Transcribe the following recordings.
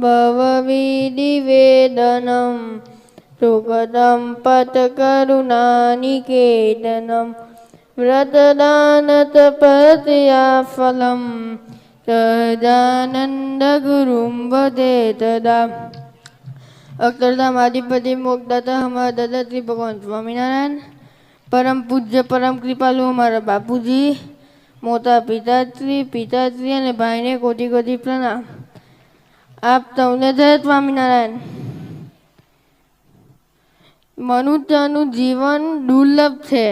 भवविधिवेदनं सुखदं पथकरुणानिकेतनं व्रतदानतपस्या फलं સહજાનંદગુરુમ વદે તદા અક્ષરધામ આદિપતિ મોક્ષદાતા હમારા દાદા શ્રી ભગવાન સ્વામિનારાયણ પરમ પૂજ્ય પરમ કૃપાલુ અમારા બાપુજી મોટા પિતાશ્રી પિતાશ્રી અને ભાઈને કોટી કોટી પ્રણામ આપ સૌને જય સ્વામિનારાયણ. મનુષ્યનું જીવન દુર્લભ છે.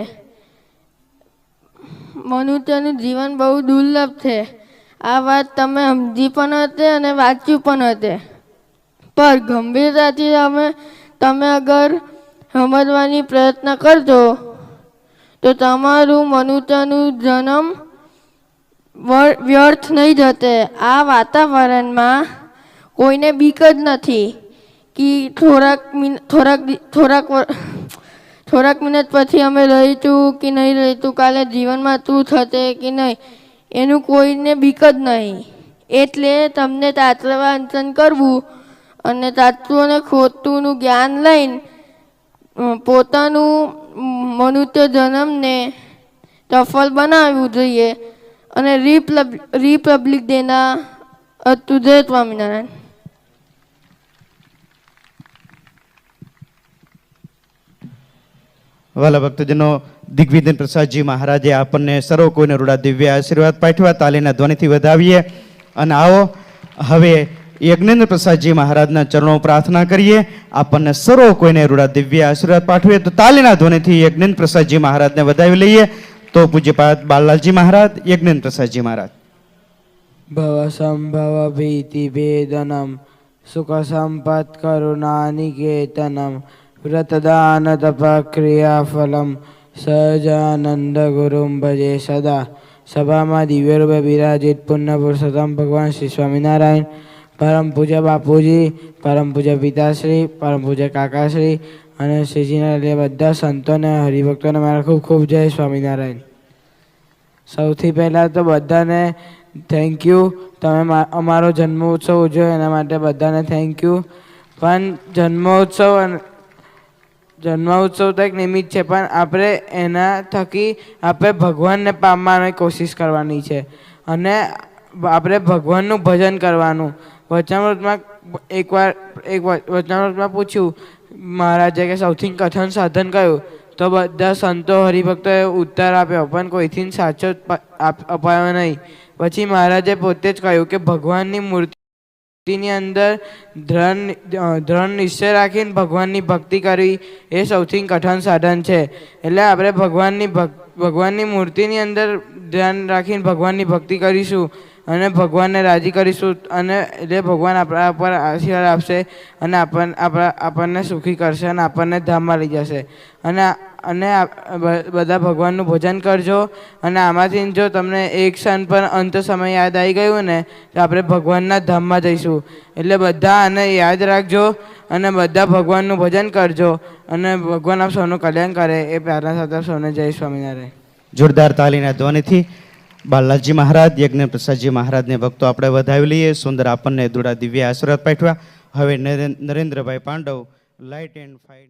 મનુષ્યનું જીવન બહુ દુર્લભ છે. આ વાત તમે સમજી પણ હશે અને વાંચ્યું પણ હશે. પર ગંભીરતાથી તમે તમે અગર સમજવાની પ્રયત્ન કરજો, તો તમારું મનુષ્યનું જન્મ વ્યર્થ નહીં જશે. આ વાતાવરણમાં કોઈને બીક જ નથી કે થોડાક થોડાક થોડાક થોડાક મિનિટ પછી અમે રહીશું કે નહીં રહીશું, કાલે જીવનમાં શું થશે કે નહીં, એનું કોઈને બીક જ નહીં. એટલે તમને તાત્વ વાંચન કરવું અને અને ખોટુંનું જ્ઞાન લઈને પોતાનું મનુષ્ય જન્મને સફળ બનાવવું જોઈએ અને રિપબ્લિક રિપબ્લિક ડેના હતું સ્વામિનારાયણ. વાલા ભક્તજનો દિગ્વિજન પ્રસાદજી મહારાજે આપણને સર્વ કોઈને રૂડા દિવ્ય આશીર્વાદ પાઠવા તાલીના ધ્વનિથી વધાવીએ. અને આવો, હવે યજ્ઞેન્દ્ર પ્રસાદજી મહારાજના ચરણો પ્રાર્થના કરીએ. આપણને સર્વ કોઈને રૂડા દિવ્ય આશીર્વાદ પાઠવીએ તો તાલીના ધ્વનિથી યજ્ઞેન્દ્ર પ્રસાદજી મહારાજને વધાવી લઈએ. તો પૂજ્યપાદ બાલલાલજી મહારાજ, યજ્ઞેન્દ્ર પ્રસાદજી મહારાજ. ભવ ભીતિ ભેદનમ સુખ કરુણા નિકેતનમ વ્રતદાનતપક્રિયાફલમ સહજાનંદગુરુમ ભજે સદા સભામાં દિવ્યરૂપે બિરાજિત પૂર્ણ પુરુષોત્તમ ભગવાન શ્રી સ્વામિનારાયણ પરમ પૂજ્ય બાપુજી પરમ પૂજ્ય પિતાશ્રી પરમ પૂજ્ય કાકાશ્રી અને શ્રીજીના લીધે બધા સંતોને, હરિભક્તોને મારા ખૂબ ખૂબ જય સ્વામિનારાયણ. સૌથી પહેલાં તો બધાને થેન્ક યુ તમે અમારો જન્મોત્સવ ઉજવ્યો, એના માટે બધાને થેન્ક યુ પણ જન્મોત્સવ અને જન્મોત્સવ એક નિમિત્ત છે, પણ આપણે એના થકી આપણે ભગવાનને પામવાની કોશિશ કરવાની છે. અને આપણે ભગવાનનું ભજન કરવાનું. વચનામૃતમાં એકવાર, એક વચનામૃતમાં પૂછ્યું, મહારાજે કે સૌથી કથન સાધન કયું? તો બધા સંતો હરિભક્તોએ ઉત્તર આપ્યો, પણ કોઈથી સાચો અપાયો નહીં. પછી મહારાજે પોતે જ કહ્યું કે ભગવાનની મૂર્તિની અંદર ધ્રણ ધ્રણ નિશ્ચય રાખીને ભગવાનની ભક્તિ કરવી એ સૌથી કઠણ સાધન છે. એટલે આપણે ભગવાનની ભગવાનની મૂર્તિની અંદર ધ્યાન રાખીને ભગવાનની ભક્તિ કરીશું અને ભગવાનને રાજી કરીશું અને એટલે ભગવાન આપણા ઉપર આશીર્વાદ આપશે અને આપણ, આપણા, આપણને સુખી કરશે અને આપણને ધામમાં લઈ જશે. અને અને બધા ભગવાનનું ભજન કરજો. અને આમાંથી જો તમને એક ક્ષણ પણ અંત સમય યાદ આવી ગયું ને, તો આપણે ભગવાનના ધામમાં જઈશું. એટલે બધા આને યાદ રાખજો અને બધા ભગવાનનું ભજન કરજો. અને ભગવાન આપ સૌનું કલ્યાણ કરે. એ પ્રાર્થના સાથે સૌને જય સ્વામિનારાયણ. જોરદાર તાલીના ધ્વનિથી બાલાજી મહારાજ યજ્ઞ પ્રસાદજી મહારાજને ભક્તો આપણે વધાવી લઈએ. સુંદર આપણને દુડા દિવ્ય આશીર્વાદ પાઠવ્યા. હવે Naren- Narendrabhai Pandav light and fight